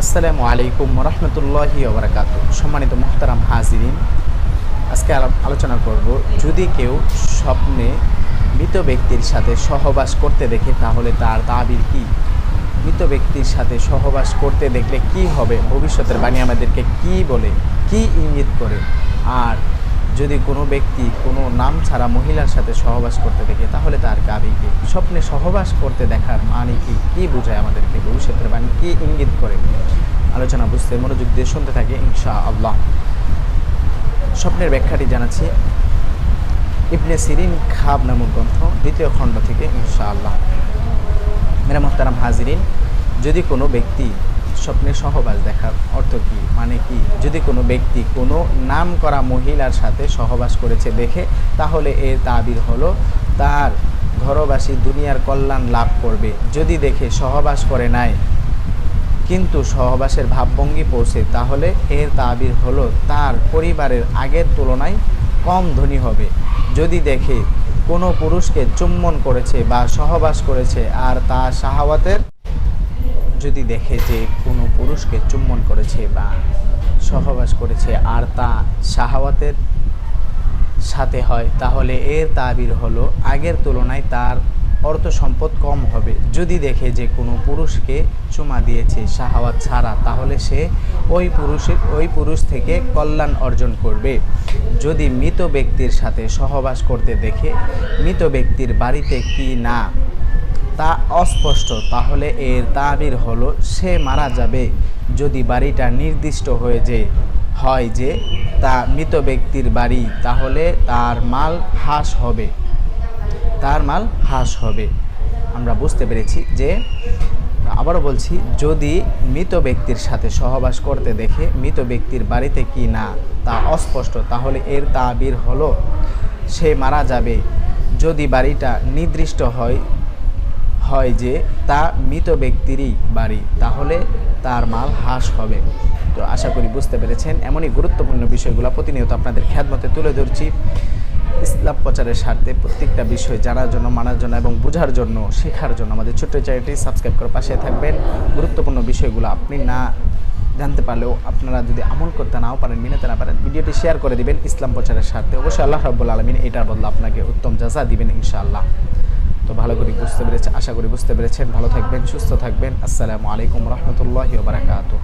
আসসালামু আলাইকুম রহমতুল্লাহি ওবরাকাত। সম্মানিত মুহতারাম হাজিরিন, আজকে আলো- আলোচনা করব, যদি কেউ স্বপ্নে মৃত ব্যক্তির সাথে সহবাস করতে দেখে, তাহলে তার তাবির কি? মৃত ব্যক্তির সাথে সহবাস করতে দেখলে কি হবে? ভবিষ্যতের বাণী আমাদেরকে কি বলে, কি ইঙ্গিত করে? আর যদি কোনো ব্যক্তি কোনো নাম ছাড়া মহিলার সাথে সহবাস করতে দেখে, তাহলে তার গাবিকে স্বপ্নে সহবাস করতে দেখার মানে কি? কী বোঝায় আমাদেরকে? ভবিষ্যতের বাণী কি ইঙ্গিত করে? আলোচনা বুঝতে মনোযোগ দিয়ে শুনতে থাকে ইনশা আল্লাহ স্বপ্নের ব্যাখ্যাটি জানাচ্ছি। ইবনে সিরিন খাব নামক গ্রন্থ, দ্বিতীয় খণ্ড থেকে ইনশা আল্লাহ মেরা মোহতারাম হাজিরিন, যদি কোনো ব্যক্তি স্বপ্নে সহবাস দেখার অর্থ কি? মানে কি? যদি কোনো ব্যক্তি কোনো নাম করা মহিলার সাথে সহবাস করেছে দেখে, তাহলে এর তাবির হলো তার ঘরবাসী দুনিয়ার কল্যাণ লাভ করবে। যদি দেখে সহবাস করে নাই কিন্তু সহবাসের ভাবভঙ্গি পৌঁছে, তাহলে এর তাবির হলো তার পরিবারের আগের তুলনায় কম ধনী হবে। যদি দেখে কোনো পুরুষকে চুম্বন করেছে বা সহবাস করেছে আর তা শাহাওয়াতের, যদি দেখে যে কোনো পুরুষকে চুম্বন করেছে বা সহবাস করেছে আর তা শাহাওয়াতের সাথে হয়, তাহলে এর তাবির হলো আগের তুলনায় তার অর্থ সম্পদ কম হবে। যদি দেখে যে কোনো পুরুষকে চুমা দিয়েছে শাহাওয়াত ছাড়া, তাহলে সে ওই পুরুষের ওই পুরুষ থেকে কল্যাণ অর্জন করবে। যদি মৃত ব্যক্তির সাথে সহবাস করতে দেখে মৃত ব্যক্তির বাড়িতে কি না, তা অস্পষ্ট, তাহলে এর তাবির হলো সে মারা যাবে। যদি বাড়িটা নির্দিষ্ট হয়ে যে, হয় যে তা মৃত ব্যক্তির বাড়ি, তাহলে তার মাল হ্রাস হবে। তার মাল হ্রাস হবে। আমরা বুঝতে পেরেছি যে, আবারও বলছি, যদি মৃত ব্যক্তির সাথে সহবাস করতে দেখে মৃত ব্যক্তির বাড়িতে কি না, তা অস্পষ্ট, তাহলে এর তাবির হলো, সে মারা যাবে। যদি বাড়িটা নির্দিষ্ট হয় হয় যে তা মৃত ব্যক্তিরই বাড়ি, তাহলে তার মাল হ্রাস হবে। তো আশা করি বুঝতে পেরেছেন। এমনই গুরুত্বপূর্ণ বিষয়গুলো প্রতিনিয়ত আপনাদের খেদমতে তুলে ধরছি। ইসলাম প্রচারের স্বার্থে প্রত্যেকটা বিষয় জানার জন্য, মানার জন্য এবং বোঝার জন্য, শেখার জন্য আমাদের ছোট্ট চ্যানেলটি সাবস্ক্রাইব করে পাশে থাকবেন। গুরুত্বপূর্ণ বিষয়গুলো আপনি না জানতে পারলেও আপনারা যদি আমল করতে নাও পারেন, মিনাতে না পারেন, ভিডিওটি শেয়ার করে দিবেন ইসলাম প্রচারের স্বার্থে। অবশ্যই আল্লাহ রাব্বুল আলমিন এটার বদলে আপনাকে উত্তম জাজা দিবেন ইনশাআল্লাহ। তো ভালো করে বুঝতে পেরেছে, আশা করি বুঝতে পেরেছেন। ভালো থাকবেন, সুস্থ থাকবেন। আসসালামু আলাইকুম রহমতুল্লাহ বারাকাতুহ।